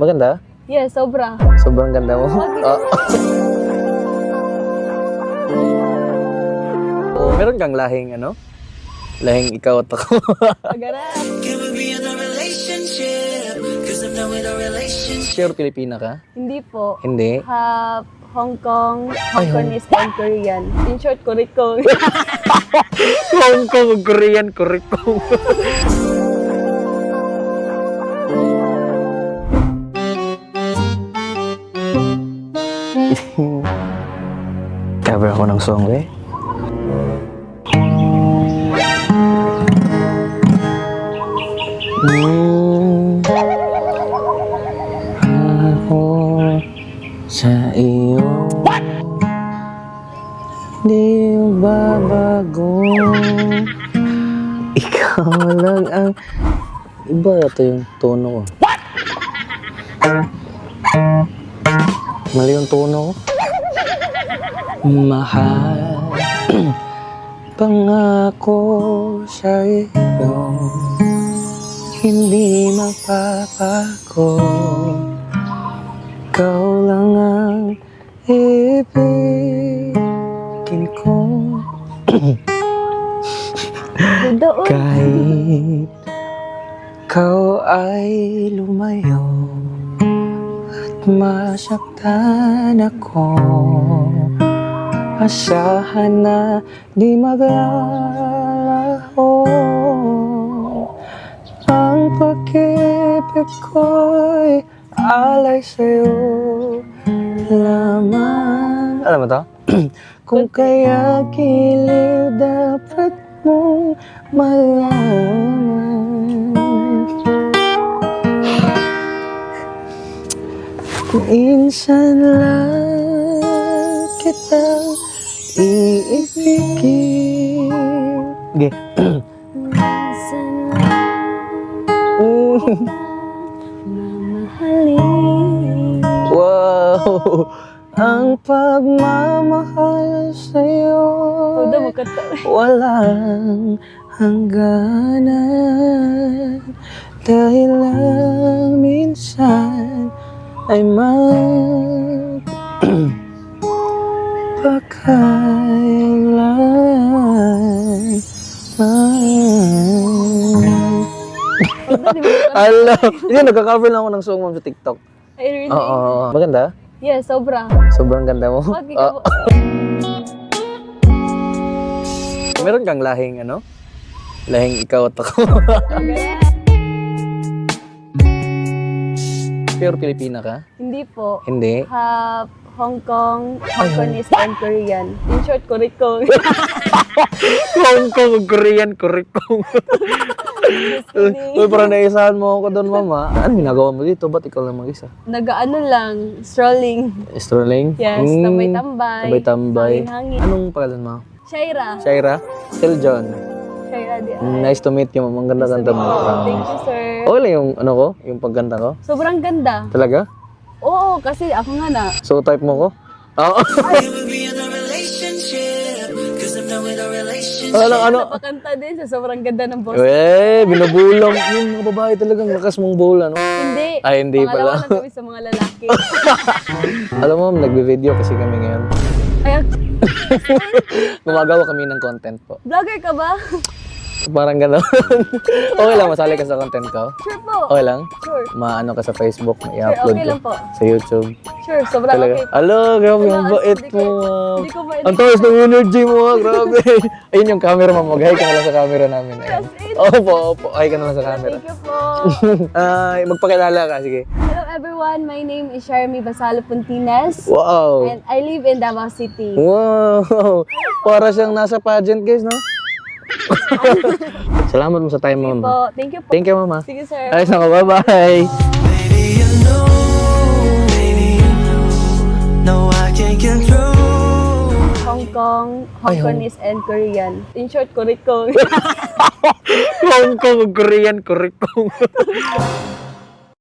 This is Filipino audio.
Maganda? Yes, sobra. Sobrang ganda mo. Ah. oh, meron kang lahing ano? Lahing ikaw at ako. Pagarap. sure, Pilipina ka? Hindi po. Hindi. Half Hong Kong, Ay, Hong Kongese, and Korean. In short, Kuriko. Hong Kong, Korean, Kurikong. ako ng song, eh. Mm. Ako sa iyo. Di babago. Ikaw lang ang... Iba ito yung tono ko. Mali yung tono ko. Mahal. Pangako sa iyo. Hindi mapapago. Ikaw lang ang ibigin ko. Kahit ikaw ay lumayo at masaktan ako Asahan na di maglalaho Ang pag-ibig ko'y alay sa'yo lamang Alam mo to? Kung kaya giliw dapat mong malaman Minsan lang kitang iibigin Okay. Minsan mamahalin. wow! Ang pagmamahal sa'yo walang hangganan Dahil lang minsan ay mag Kata. Ala, hindi nagka-cover lang ako ng song mo sa TikTok. Ay, really? Oo, maganda. Yes, sobra. Sobrang ganda mo. Ah, ikaw. meron kang lahing ano? Lahing ikaw at ako. Pure Pilipina ka? Hindi po. Hindi. Half Hong Kong, Hong Kongese, and Korean. In short, Kuriko. Hong Kong, Korean, Kurikong. Uy, parang naisahan mo ako doon, mama. Ano ginagawa mo dito? Ba't ikaw lang mag-isa? Nag-ano lang, strolling. Strolling? Yes, Mm, tambay-tambay. Tambay-tambay. Hangin-hangin. Anong pangalan mo? Shaira. Shaira? Still John. Shaira di Mm, Nice to meet you, mama. Ang ganda-ganda mo. Thank you, sir. Okay lang yung ano ko? Yung pagganda ko? Sobrang ganda. Talaga? Oo, kasi ako nga na. So type mo ko? Oo. ano, ano? Napakanta din sa sobrang ganda ng boss. Eh, binubulang. Yung mga babae talagang lakas mong bola, no? Hindi. Ay, hindi Pangalawa pala. lang kami sa mga lalaki. Alam mo, nagbe-video kasi kami ngayon. Ay, Gumagawa kami ng content po. vlogger ka ba? Parang gano'n. okay lang, masali ka sa content ko. Sure po. Okay lang? Sure. Maano ka sa Facebook, Sure, i-upload okay ko. lang po. Sa YouTube. Sure, sobrang Talaga. okay. Alo, grabe, Wala, ang bait hindi mo. ko- ah. hindi ko ma- Ang taas ng energy mo, ah, grabe. Ayun yung camera mo, mag-hi ka na lang sa camera namin. Ayun. Opo, opo, hi ka na lang sa camera. Thank you po. Ay, magpakilala ka, sige. Hello everyone, my name is Sharmi Basalo Puntines. Wow. And I live in Davao City. Wow! Para siyang nasa pageant, guys, no? Salamat mo sa time mo, mama. Po, thank you po. Thank you, mama. Sige sir. Ayos na ko, bye-bye! Baby, you know, baby, you know. No, I can't control. Hong Kong, Hong Ay, Kongese, and Korean. In short, Kuriko. Hong Kong, Korean, Kurikong.